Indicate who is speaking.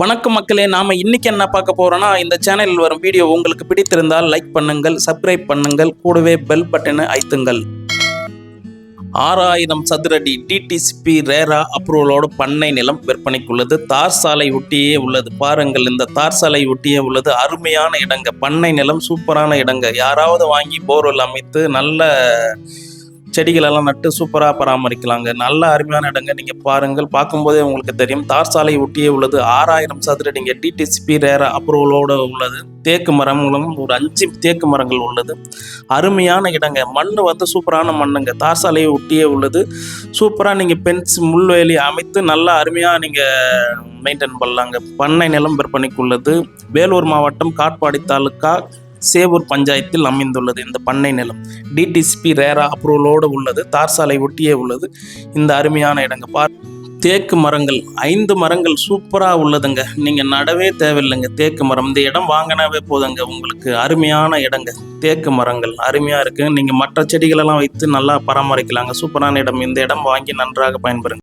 Speaker 1: வணக்கம் மக்களே நாம இன்னைக்கு என்ன பார்க்க போறோம்னா இந்த சேனலில் வரும் வீடியோ உங்களுக்கு பிடித்திருந்தால் லைக் பண்ணுங்கள் சப்ஸ்கிரைப் பண்ணுங்கள் கூடவே பெல் பட்டனை அழுத்துங்கள். ஆறாயிரம் சதுரடி டிடிசிபி ரேரா அப்ரூவலோட பண்ணை நிலம் விற்பனைக்குள்ளது. தார் சாலை ஒட்டியே உள்ளது. பாருங்கள் இந்த தார் சாலை ஒட்டியே உள்ளது. அருமையான இடங்க. பண்ணை நிலம் சூப்பரான இடங்க. யாராவது வாங்கி போர்வெல் அமைத்து நல்ல செடிகளெல்லாம் நட்டு சூப்பராக பராமரிக்கலாங்க. நல்ல அருமையான இடங்க. நீங்கள் பாருங்கள் பார்க்கும்போதே உங்களுக்கு தெரியும். தார் சாலை ஒட்டியே உள்ளது. ஆறாயிரம் சதுரடிங்க டிடிசிபி ரேரா அப்ரூவலோடு உள்ளது. தேக்கு மரங்களும் ஒரு அஞ்சு தேக்கு மரங்கள் உள்ளது. அருமையான இடங்க. மண் வந்து சூப்பரான மண்ணுங்க. தார் சாலையை ஒட்டியே உள்ளது. சூப்பராக நீங்கள் பென்ஸ் முள்வேலி அமைத்து நல்லா அருமையாக நீங்கள் மெயின்டைன் பண்ணலாங்க. பண்ணை நிலம் விற்பனைக்குள்ளது வேலூர் மாவட்டம் காட்பாடி தாலுக்கா சேவூர் பஞ்சாயத்தில் அமைந்துள்ளது. இந்த பண்ணை நிலம் டிடிசிபி ரேரா அப்ரூவலோடு உள்ளது. தார் சாலை ஒட்டியே உள்ளது. இந்த அருமையான இடங்க. பார் தேக்கு மரங்கள் ஐந்து மரங்கள் சூப்பராக உள்ளதுங்க. நீங்கள் நடவே தேவையில்லைங்க. தேக்கு மரம். இந்த இடம் வாங்கினாவே போதுங்க. உங்களுக்கு அருமையான இடங்க. தேக்கு மரங்கள் அருமையாக இருக்குது நீங்கள் மற்ற செடிகளெல்லாம் வைத்து நல்லா பராமரிக்கலாங்க. சூப்பரான இடம். இந்த இடம் வாங்கி நன்றாக பயன்பெறுங்க.